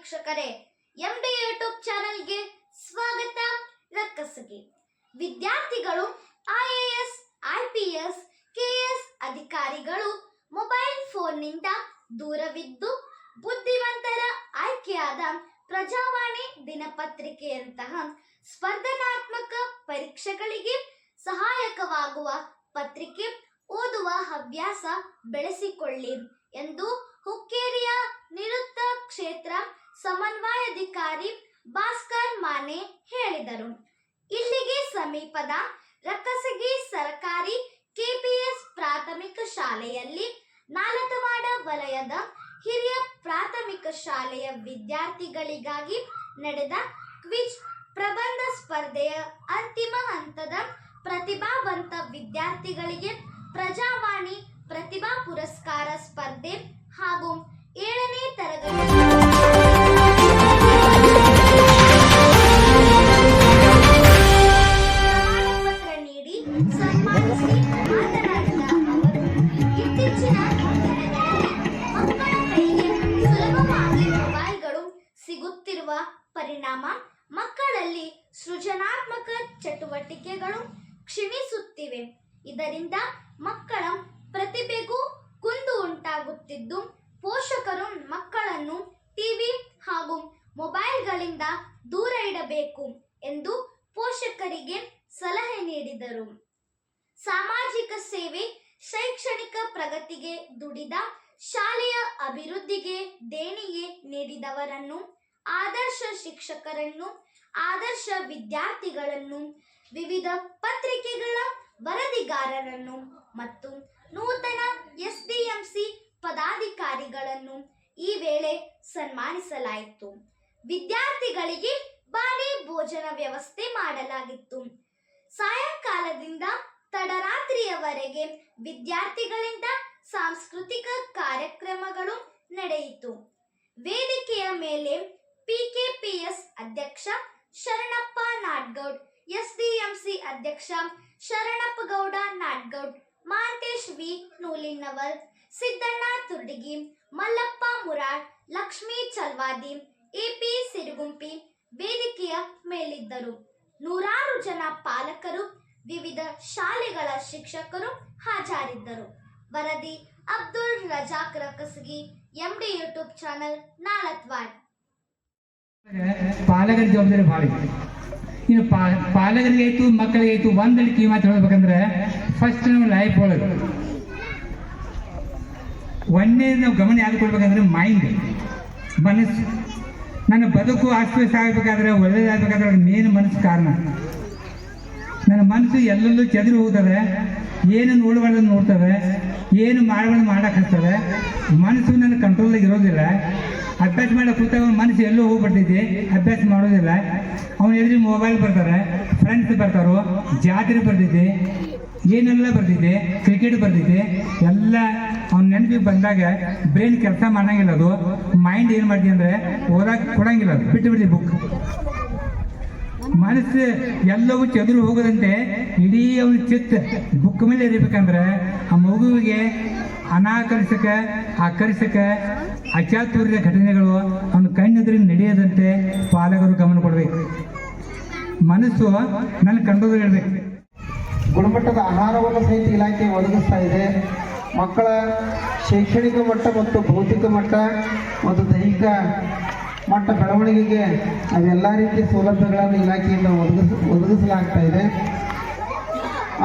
ವೀಕ್ಷಕರೇ MD YouTube ಚಾನೆಲ್ಗೆ ಸ್ವಾಗತ. ರಕ್ಕಸಗಿ. ವಿದ್ಯಾರ್ಥಿಗಳು ಐಎಎಸ್ ಐಪಿಎಸ್ ಕೆಎಸ್ ಅಧಿಕಾರಿಗಳು ಮೊಬೈಲ್ ಫೋನ್ನಿಂದ ದೂರವಿದ್ದು ಬುದ್ಧಿವಂತರ, ಆಯ್ಕೆಯಾದ ಪ್ರಜಾವಾಣಿ ದಿನಪತ್ರಿಕೆಯಂತಹ ಸ್ಪರ್ಧನಾತ್ಮಕ ಪರೀಕ್ಷೆಗಳಿಗೆ ಸಹಾಯಕವಾಗುವ ಪತ್ರಿಕೆ ಓದುವ ಹವ್ಯಾಸ ಬೆಳೆಸಿಕೊಳ್ಳಿ ಎಂದು ಹುಕ್ಕೇರಿಯ ನಿರುತ್ತ ಕ್ಷೇತ್ರ ಸಮನ್ವಯಾಧಿಕಾರಿ ಭಾಸ್ಕರ್ ಮಾನೆ ಹೇಳಿದರು. ಇಲ್ಲಿಗೆ ಸಮೀಪದ ರಕ್ಕಸಗಿ ಸರ್ಕಾರಿ ಕೆಪಿಎಸ್ ಪ್ರಾಥಮಿಕ ಶಾಲೆಯಲ್ಲಿ ನಾಲತವಾಡ ವಲಯದ ಹಿರಿಯ ಪ್ರಾಥಮಿಕ ಶಾಲೆಯ ವಿದ್ಯಾರ್ಥಿಗಳಿಗಾಗಿ ನಡೆದ ಕ್ವಿಜ್ ಪ್ರಬಂಧ ಸ್ಪರ್ಧೆಯ ಅಂತಿಮ ಹಂತದ ಪ್ರತಿಭಾವಂತ ವಿದ್ಯಾರ್ಥಿಗಳಿಗೆ ಪ್ರಜಾವಾಣಿ ಪ್ರತಿಭಾ ಪುರಸ್ಕಾರ ಸ್ಪರ್ಧೆ ಹಾಗೂ ಚಟುವಟಿಕೆಗಳು ಕ್ಷೀಣಿಸುತ್ತಿವೆ. ಇದರಿಂದ ಮಕ್ಕಳ ಪ್ರತಿಭೆಗೂ ಕುಂದು ಉಂಟಾಗುತ್ತಿದ್ದು, ಪೋಷಕರು ಮಕ್ಕಳನ್ನು ಟಿವಿ ಹಾಗೂ ಮೊಬೈಲ್ಗಳಿಂದ ದೂರ ಇಡಬೇಕು ಎಂದು ಪೋಷಕರಿಗೆ ಸಲಹೆ ನೀಡಿದರು. ಸಾಮಾಜಿಕ ಸೇವೆ ಶೈಕ್ಷಣಿಕ ಪ್ರಗತಿಗೆ ದುಡಿದ ಶಾಲೆಯ ಅಭಿವೃದ್ಧಿಗೆ ದೇಣಿಗೆ ನೀಡಿದವರನ್ನು, ಆದರ್ಶ ಶಿಕ್ಷಕರನ್ನು, ಆದರ್ಶ ವಿದ್ಯಾರ್ಥಿಗಳನ್ನು ವಿವಿಧ ಪತ್ರಿಕೆಗಳ ವರದಿಗಾರರನ್ನು ಮತ್ತು ನೂತನ ಎಸ್ಡಿಎಂಸಿ ಪದಾಧಿಕಾರಿಗಳನ್ನು ಈ ವೇಳೆ ಸನ್ಮಾನಿಸಲಾಯಿತು. ವಿದ್ಯಾರ್ಥಿಗಳಿಗೆ ಭಾರಿ ಭೋಜನ ವ್ಯವಸ್ಥೆ ಮಾಡಲಾಗಿತ್ತು. ಸಾಯಂಕಾಲದಿಂದ ತಡರಾತ್ರಿಯವರೆಗೆ ವಿದ್ಯಾರ್ಥಿಗಳಿಂದ ಸಾಂಸ್ಕೃತಿಕ ಕಾರ್ಯಕ್ರಮಗಳು ನಡೆಯಿತು. ವೇದಿಕೆಯ ಮೇಲೆ ಪಿಕೆಪಿಎಸ್ ಅಧ್ಯಕ್ಷ ಶರಣಪ್ಪ ನಾಡ್ಗೌಡ್ ಅಧ್ಯಕ್ಷ ಶರಣಪ್ಪ ಗೌಡ ನಾಡ್ಗೌಡ್, ಮಾಂತೇಶ್ ವಿ ನೂಲಿನವರ್ ಸಿದ್ದಣ್ಣ ತುರ್ಡಿಗಿ, ಮಲ್ಲಪ್ಪ ಮುರಾಡ್, ಲಕ್ಷ್ಮೀ ಚಲ್ವಾದಿ ಎಪಿ ಸಿರುಗುಂಪಿ ವೇದಿಕೆಯ ಮೇಲಿದ್ದರು. ನೂರಾರು ಜನ ಪಾಲಕರು, ವಿವಿಧ ಶಾಲೆಗಳ ಶಿಕ್ಷಕರು ಹಾಜರಿದ್ದರು. ವರದಿ Abdul Razak Rakasgi, MD YouTube channel Nalatwad ಪಾಲಕರ ಜವಾಬ್ದಾರಿ ಭಾಳ ಇನ್ನು ಪಾ ಮಕ್ಕಳಿಗೆ ಆಯಿತು ಒಂದಡಿ ಕಿವಿ ಮಾತು ಹೇಳ್ಬೇಕಂದ್ರೆ ಫಸ್ಟ್ ನಾವು ಲೈಫ್ ಒಳಗೆ. ಒಂದೇ ನಾವು ಗಮನ ಯಾವ್ದು ಕೊಡ್ಬೇಕಂದ್ರೆ ಮೈಂಡ್ ಮನಸ್ಸು. ನನ್ನ ಬದುಕು ಅಸ್ವಸ್ಥ ಆಗಬೇಕಾದ್ರೆ, ಒಳ್ಳೇದಾಗಬೇಕಾದ್ರೆ ಮೇನ್ ಮನಸ್ಸು ಕಾರಣ. ನನ್ನ ಮನಸ್ಸು ಎಲ್ಲೆಲ್ಲೂ ಚದುರಿ ಹೋಗ್ತದೆ, ಏನು ನೋಡಬಾರ್ದು ನೋಡ್ತದೆ, ಏನು ಮಾಡಬಾರ್ದು ಹಚ್ತದೆ, ಮನಸ್ಸು ನನ್ನ ಕಂಟ್ರೋಲಾಗಿ ಇರೋದಿಲ್ಲ. ಅಭ್ಯಾಸ ಮಾಡಿ ಕೂತಾಗ ಮನಸ್ಸು ಎಲ್ಲೋ ಹೋಗ್ಬಿಡ್ತೈತಿ ಅಭ್ಯಾಸ ಮಾಡೋದಿಲ್ಲ. ಅವ್ನು ಎದುರು ಮೊಬೈಲ್ ಬರ್ತಾರೆ ಫ್ರೆಂಡ್ಸ್ ಬರ್ತಾರೋ, ಜಾತ್ರೆ ಬರ್ತೈತಿ ಏನೆಲ್ಲ ಬರ್ತೈತಿ ಕ್ರಿಕೆಟ್ ಬರ್ತೈತಿ ಎಲ್ಲ ಅವ್ನ ನೆನಪಿಗೆ ಬಂದಾಗ ಬ್ರೈನ್ ಕೆಲಸ ಮಾಡಂಗಿಲ್ಲ ಅದು. ಮೈಂಡ್ ಏನು ಮಾಡ್ತೀವಿ ಅಂದರೆ ಓದಕ್ಕೆ ಕೊಡಂಗಿಲ್ಲ ಅದು. ಬಿಟ್ಟು ಬಿಡ್ತೀವಿ ಬುಕ್ ಮನಸ್ಸು ಎಲ್ಲವೂ ಚದುರು ಹೋಗದಂತೆ ಇಡೀ ಅವನ ಚಿತ್ತ ಬುಕ್ ಮೇಲೆ ಇರಬೇಕಂದ್ರೆ ಆ ಮಗುವಿಗೆ ಅನಾಕರ್ಷಕ ಆಕರ್ಷಕ ಅಚಾತುರ್ಯ ಘಟನೆಗಳು ಅವನ ಕಣ್ಣೆದುರಿ ನಡೆಯದಂತೆ ಪಾಲಕರು ಗಮನ ಕೊಡಬೇಕು. ಮನಸ್ಸು ನನ್ನ ಕಂಡೋದು ಹೇಳಬೇಕು. ಗುಣಮಟ್ಟದ ಆಹಾರವನ್ನು ಸಹಿತ ಇಲಾಖೆ ಒದಗಿಸ್ತಾ ಇದೆ. ಮಕ್ಕಳ ಶೈಕ್ಷಣಿಕ ಮಟ್ಟ ಮತ್ತು ಭೌತಿಕ ಮಟ್ಟ ಮತ್ತು ದೈಹಿಕ ಮಟ್ಟ ಬೆಳವಣಿಗೆಗೆ ಅವೆಲ್ಲ ರೀತಿಯ ಸೌಲಭ್ಯಗಳನ್ನು ಇಲಾಖೆಯಿಂದ ಒದಗಿಸ್, ಒದಗಿಸಲಾಗ್ತಾ ಇದೆ.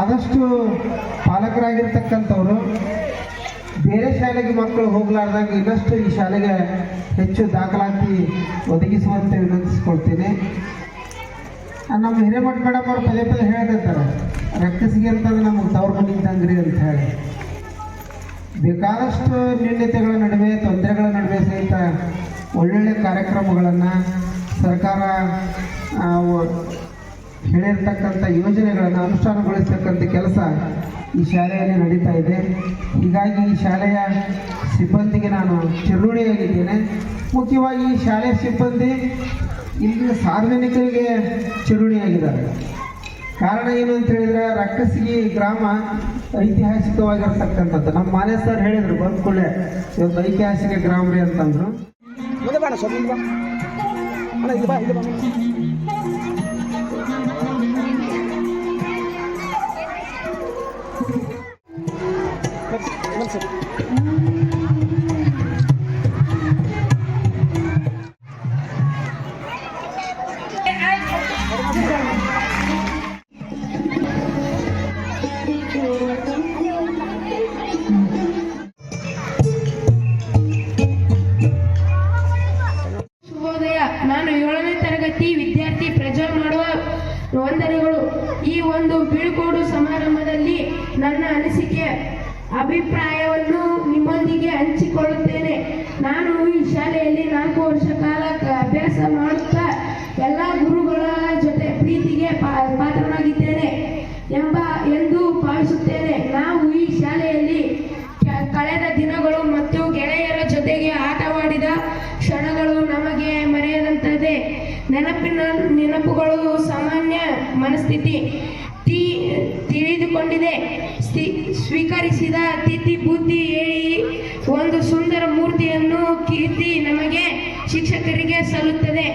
ಆದಷ್ಟು ಪಾಲಕರಾಗಿರ್ತಕ್ಕಂಥವರು ಬೇರೆ ಶಾಲೆಗೆ ಮಕ್ಕಳು ಹೋಗಲಾರ್ದಾಗ ಇನ್ನಷ್ಟು ಈ ಶಾಲೆಗೆ ಹೆಚ್ಚು ದಾಖಲಾತಿ ಒದಗಿಸುವಂತೆ ವಿನಂತಿಸ್ಕೊಳ್ತೀನಿ. ನಮ್ಮ ಹಿರೇಮಠ ಮೇಡಮ್ ಅವ್ರು ಪದೇ ಪದೇ ಹೇಳ್ತಿರ್ತಾರೆ, ರಕ್ತಸಿಗೆ ಅಂತಂದ್ರೆ ನಮ್ಗೆ ತವ್ರ ಮನೆ ಇದ್ದಂಗ್ರಿ ಅಂತ ಹೇಳಿ. ಬೇಕಾದಷ್ಟು ನ್ಯೂನ್ಯತೆಗಳ ನಡುವೆ, ತೊಂದರೆಗಳ ನಡುವೆ ಸಹಿತ ಒಳ್ಳೊಳ್ಳೆ ಕಾರ್ಯಕ್ರಮಗಳನ್ನು ಸರ್ಕಾರ ಹೇಳಿರ್ತಕ್ಕಂಥ ಯೋಜನೆಗಳನ್ನು ಅನುಷ್ಠಾನಗೊಳಿಸ್ತಕ್ಕಂಥ ಕೆಲಸ ಈ ಶಾಲೆಯಲ್ಲಿ ನಡೀತಾ ಇದೆ. ಹೀಗಾಗಿ ಈ ಶಾಲೆಯ ಸಿಬ್ಬಂದಿಗೆ ನಾನು ಚಿರುಣಿಯಾಗಿದ್ದೇನೆ ಮುಖ್ಯವಾಗಿ ಈ ಶಾಲೆಯ ಸಿಬ್ಬಂದಿ ಇಲ್ಲಿ ಸಾರ್ವಜನಿಕರಿಗೆ ಚಿರುಣಿಯಾಗಿದ್ದಾರೆ ಕಾರಣ ಏನು ಅಂತ ಹೇಳಿದ್ರೆ ರಕ್ಕಸಿಗಿ ಗ್ರಾಮ ಐತಿಹಾಸಿಕವಾಗಿರ್ತಕ್ಕಂಥದ್ದು. ನಮ್ಮ ಮಾನ್ಯ ಸರ್ ಹೇಳಿದರು ಬಂದ್ಕೊಳ್ಳೆ ಇವತ್ತು ಐತಿಹಾಸಿಕ ಗ್ರಾಮ ರೀ ಅಂತಂದ್ರು. ಶುಭೋದಯ. ನಾನು ಏಳನೇ ತರಗತಿ ವಿದ್ಯಾರ್ಥಿ ಪ್ರಜ್ವಲ್ ಮಾಡುವ ವಂದನೆಗಳು. ಈ ಒಂದು ಬೀಳ್ಕೊಡು ಸಮಾರಂಭದಲ್ಲಿ ನನ್ನ ಅನಿಸಿಕೆ, ಅಭಿಪ್ರಾಯವನ್ನು ನಿಮ್ಮೊಂದಿಗೆ ಹಂಚಿಕೊಳ್ಳುತ್ತೇನೆ. ನಾನು ಈ ಶಾಲೆಯಲ್ಲಿ ನಾಲ್ಕು ವರ್ಷ ಕಾಲ ಅಭ್ಯಾಸ ಮಾಡುತ್ತಾ ಎಲ್ಲ ಗುರುಗಳ ಎಂಬ ಎಂದು ಭಾವಿಸುತ್ತೇನೆ. ನಾವು ಈ ಶಾಲೆಯಲ್ಲಿ ಕಳೆದ ದಿನಗಳು ಮತ್ತು ಗೆಳೆಯರ ಜೊತೆಗೆ ಆಟವಾಡಿದ ಕ್ಷಣಗಳು ನಮಗೆ ಮರೆಯದಂತದೆ ನೆನಪಿನ, ನೆನಪುಗಳು ಸಾಮಾನ್ಯ ಮನಸ್ಥಿತಿ ತಿಳಿದುಕೊಂಡಿದೆ. ಸ್ವೀಕರಿಸಿದ ತಿಥಿ ಬುದ್ಧಿ ಹೇಳಿ ಒಂದು ಸುಂದರ ಮೂರ್ತಿಯನ್ನು ಕೀರ್ತಿ ನಮಗೆ ಶಿಕ್ಷಕರಿಗೆ ಸಲ್ಲುತ್ತದೆ.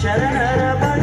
Shut up.